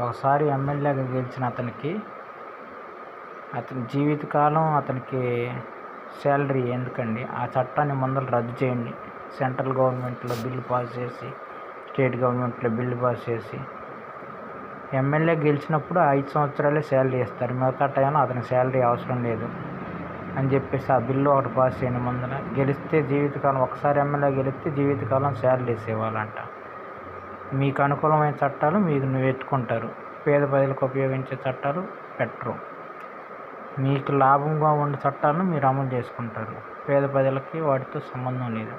ఒకసారి ఎమ్మెల్యేగా గెలిచిన అతనికి అతని జీవితకాలం అతనికి శాలరీ ఎందుకండి? ఆ చట్టాన్ని ముందర రద్దు చేయండి. సెంట్రల్ గవర్నమెంట్లో బిల్లు పాస్ చేసి స్టేట్ గవర్నమెంట్లో బిల్లు పాస్ చేసి. ఎమ్మెల్యే గెలిచినప్పుడు ఐదు సంవత్సరాలే శాలరీ ఇస్తారు. మిగతా టైంలో అతని శాలరీ అవసరం లేదు అని చెప్పేసి ఆ బిల్లు ఒకటి పాస్ చేయని ముందర గెలిస్తే జీవితకాలం ఒకసారి ఎమ్మెల్యే గెలిస్తే జీవితకాలం శాలరీస్ ఇవ్వాలంట మీకు అనుకూలమైన చట్టాలు మీకు పెట్టుకుంటారు పేద ప్రజలకు ఉపయోగించే చట్టాలు పెట్టరు. మీకు లాభంగా ఉండే చట్టాలను మీరు అమలు చేసుకుంటారు. పేద ప్రజలకి వాటితో సంబంధం లేదు.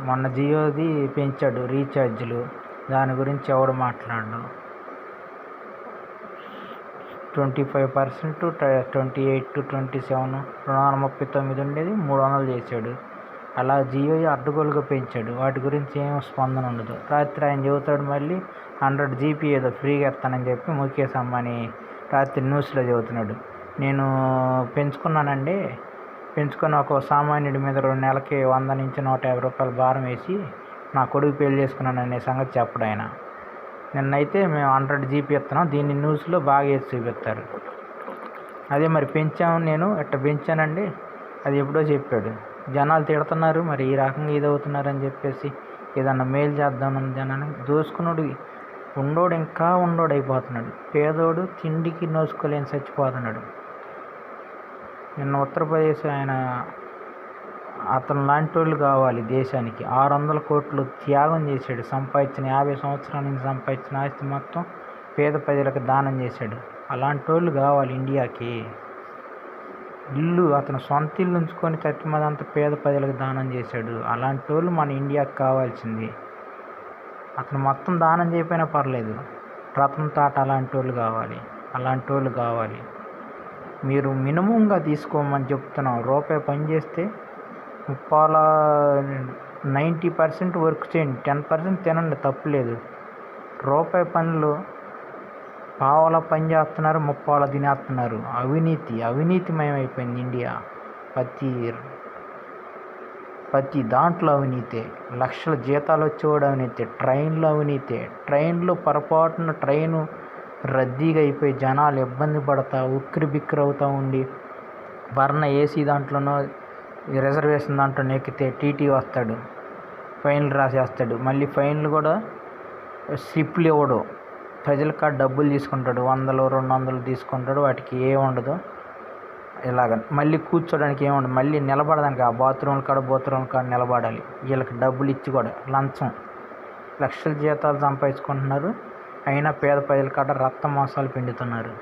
మొన్న జియోది పెంచాడు రీఛార్జ్లు. దాని గురించి ఎవడు మాట్లాడు twenty five percent twenty eight to twenty seven రెండు వందల ముప్పై తొమ్మిది ఉండేది మూడు వందలు చేశాడు. అలా జియో అడ్డగోలుగా పెంచాడు. వాటి గురించి ఏం స్పందన ఉండదు. రాత్రి ఆయన చెబుతాడు మళ్ళీ హండ్రెడ్ జీబీ ఏదో ఫ్రీగా ఇస్తానని చెప్పి ముఖేష్ అంబానీ రాత్రి న్యూస్లో చెబుతున్నాడు. నేను పెంచుకున్నానండి. పెంచుకొని ఒక సామాన్యుడి మీద రెండు నెలలకి వంద నుంచి నూట యాభై రూపాయలు భారం వేసి నా కొడుకు పెళ్ళి చేసుకున్నాను సంగతి చెప్పడు ఆయన. నిన్నైతే మేము హండ్రెడ్ జీపీ ఇస్తున్నాం. దీన్ని న్యూస్లో బాగా వేసి చూపిస్తారు. అదే మరి పెంచాము నేను ఇట్ట పెంచానండి. అది ఎప్పుడో చెప్పాడు. జనాలు తిడుతున్నారు మరి ఈ రకంగా ఇది అని చెప్పేసి ఏదన్నా మేలు చేద్దామని జనాన్ని దోసుకున్నాడు. ఉండోడు ఇంకా ఉండోడు అయిపోతున్నాడు పేదోడు తిండికి నోసుకోలేని చచ్చిపోతున్నాడు. నిన్న ఉత్తరప్రదేశ్ ఆయన అతను లాంటి వాళ్ళు కావాలి దేశానికి. ఆరు వందల కోట్లు త్యాగం చేశాడు. సంపాదించిన యాభై సంవత్సరాల నుంచి సంపాదించిన ఆస్తి మొత్తం పేద ప్రజలకు దానం చేశాడు. అలాంటి వాళ్ళు కావాలి ఇండియాకి. ఇల్లు అతను సొంత ఇల్లు ఉంచుకొని చచ్చిమదంతా పేద ప్రజలకు దానం చేశాడు. అలాంటి వాళ్ళు మన ఇండియాకి కావాల్సింది. అతను మొత్తం దానం చేయకపోయినా పర్లేదు. రతన్ తాట అలాంటి వాళ్ళు కావాలి. అలాంటి వాళ్ళు కావాలి. మీరు మినిమంగా తీసుకోమని చెప్తున్నాం. రూపాయి పని చేస్తే ముప్పాల నైంటీ పర్సెంట్ వర్క్ చేయండి. టెన్ పర్సెంట్ తినండి తప్పులేదు. రూపాయి పనులు పావల పని చేస్తున్నారు ముప్పాల తినేస్తున్నారు. అవినీతి అవినీతిమయం అయిపోయింది ఇండియా. ప్రతి ప్రతి దాంట్లో అవినీతే లక్షల జీతాలు వచ్చేవాడు అవినీతి ట్రైన్లో అవినీతే ట్రైన్లో పొరపాటున ట్రైను రద్దీగా అయిపోయి జనాలు ఇబ్బంది పడతా ఉక్కిరి బిక్కిరి అవుతూ ఉండి వర్ణ ఏసీ దాంట్లోనో రిజర్వేషన్ దాంట్లో ఎక్కితే టీటీ వస్తాడు ఫైన్లు రాసేస్తాడు. మళ్ళీ ఫైన్లు కూడా స్లిప్లు ఇవ్వడు. ప్రజల కాడ డబ్బులు తీసుకుంటాడు వందలు రెండు వందలు తీసుకుంటాడు వాటికి ఏ ఉండదు. ఇలాగ మళ్ళీ కూర్చోడానికి ఏముండదు మళ్ళీ నిలబడడానికి ఆ బాత్రూమ్ల కాడ బాత్రూమ్ల కాడ నిలబడాలి. వీళ్ళకి డబ్బులు ఇచ్చి కూడా లంచం. లక్షల జీతాలు సంపాదించుకుంటున్నారు. అయినా పేద ప్రజల కాడ రక్త మోసాలు పిండుతున్నారు.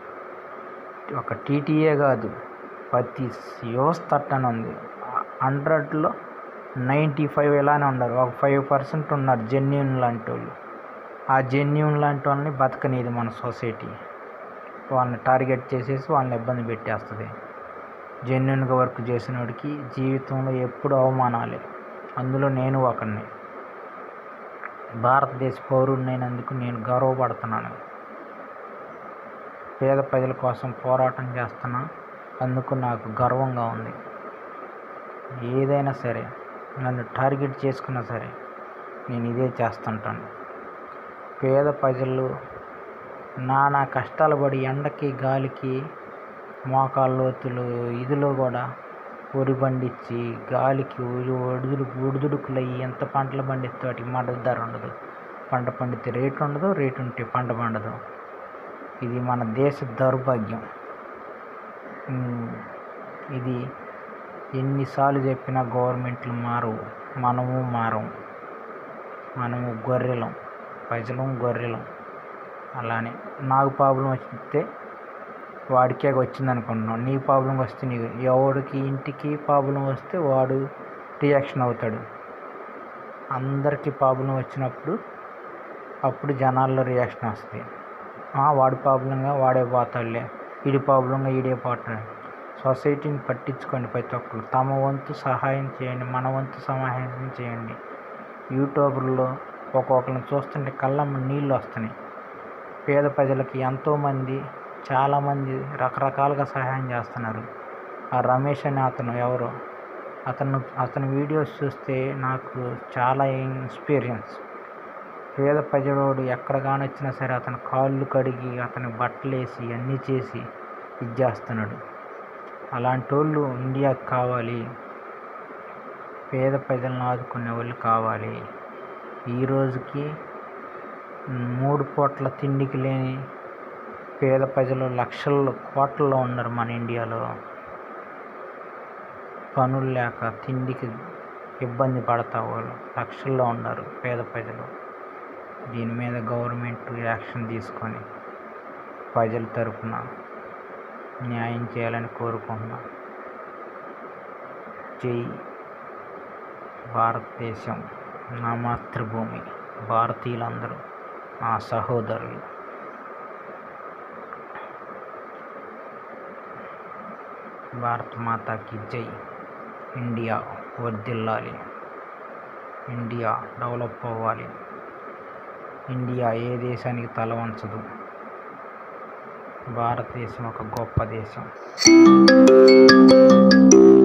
ఒక టీటీఏ కాదు ప్రతి వ్యవస్థ అట్టనే ఉంది. హండ్రెడ్లో నైంటీ ఫైవ్ ఇలానే ఉన్నారు. ఒక ఫైవ్ పర్సెంట్ ఉన్నారు జెన్యున్ లాంటి వాళ్ళు. ఆ జెన్యున్ లాంటి వాళ్ళని బతకనేది మన సొసైటీ. వాళ్ళని టార్గెట్ చేసేసి వాళ్ళని ఇబ్బంది పెట్టేస్తుంది. జెన్యున్గా వర్క్ చేసిన వాడికి జీవితంలో ఎప్పుడు అవమానాలే. అందులో నేను ఒకడిని. భారతదేశ పౌరుడినైనందుకు నేను గర్వపడుతున్నాను. పేద ప్రజల కోసం పోరాటం చేస్తున్నా అందుకు నాకు గర్వంగా ఉంది. ఏదైనా సరే నన్ను టార్గెట్ చేసుకున్నా సరే నేను ఇదే చేస్తుంటాను. పేద ప్రజలు నానా కష్టాలు పడి ఎండకి గాలికి మోకాళ్ళ లోతులు ఇదిలో కూడా వరి పండించి గాలికి ఉరి ఒడిదుడు ఒడిదుడుకులయ్యి ఎంత పంటలు పండిస్తే వాటికి మద్దతు ధర ఉండదు. పంట పండితే రేటు ఉండదు రేటు ఉంటే పంట పండదు. ఇది మన దేశ దౌర్భాగ్యం. ఇది ఎన్నిసార్లు చెప్పినా గవర్నమెంట్లు మారవు. మనము మారం మనము గొర్రెలం. పైసలం గొర్రెలం. అలానే నాకు ప్రాబ్లం వస్తే వాడికే వచ్చింది అనుకుంటున్నాం నీ ప్రాబ్లం వస్తే నీ ఎవడికి ఇంటికి ప్రాబ్లం వస్తే వాడు రియాక్షన్ అవుతాడు. అందరికీ ప్రాబ్లం వచ్చినప్పుడు అప్పుడు జనాల్లో రియాక్షన్ వస్తుంది "ఆ, వాడి ప్రాబ్లంగా వాడే పోతాడులే వీడి ప్రాబ్లంగా వీడే పోతాడు సొసైటీని పట్టించుకోండి ప్రతి ఒక్కరు తమ వంతు సహాయం చేయండి మన వంతు సహాయం చేయండి. యూట్యూబ్లో ఒక్కొక్కరిని చూస్తుంటే కళ్ళమ్మ నీళ్ళు వస్తున్నాయి. పేద ప్రజలకి ఎంతోమంది చాలామంది రకరకాలుగా సహాయం చేస్తున్నారు. ఆ రమేష్ అనే అతను ఎవరో? అతను అతని వీడియోస్ చూస్తే నాకు చాలా ఎక్స్పీరియన్స్ పేద ప్రజలోడు ఎక్కడ కానొచ్చినా సరే అతను కాళ్ళు కడిగి అతని బట్టలు వేసి అన్నీ చేసి ఇది చేస్తున్నాడు. అలాంటి వాళ్ళు ఇండియాకి కావాలి. పేద ప్రజలను ఆదుకునే వాళ్ళు కావాలి. ఈ రోజుకి మూడు పూట్ల తిండికి లేని పేద ప్రజలు లక్షల్లో కోట్లలో ఉన్నారు మన ఇండియాలో. పనులు లేక తిండికి ఇబ్బంది పడతా వాళ్ళు లక్షల్లో ఉన్నారు పేద ప్రజలు. దీని మీద గవర్నమెంట్ యాక్షన్ తీసుకొని ప్రజల తరఫున న్యాయం చేయాలని కోరుకుంటున్నా. జై భారతదేశం. నా మాతృభూమి భారతీయులందరూ నా సహోదరులు. భారత మాతాకి జై. ఇండియా వర్ధిల్లాలి. ఇండియా డెవలప్ అవ్వాలి. ఇండియా ఏ దేశానికి తల వంచదు? భారతదేశం ఒక గొప్ప దేశం.